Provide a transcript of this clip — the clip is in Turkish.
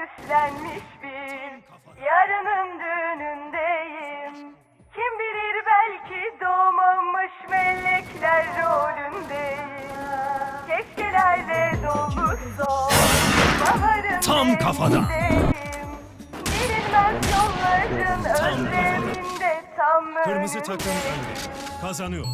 süslenmiş bir yarının düğünündeyim. Kim bilir belki doğmamış melekler rolündeyim. Keşkelerle dolu son baharın Tam kafada. Bilinmez yolların özleminde tam Kırmızı takım önündeyim. önde. Kazanıyor.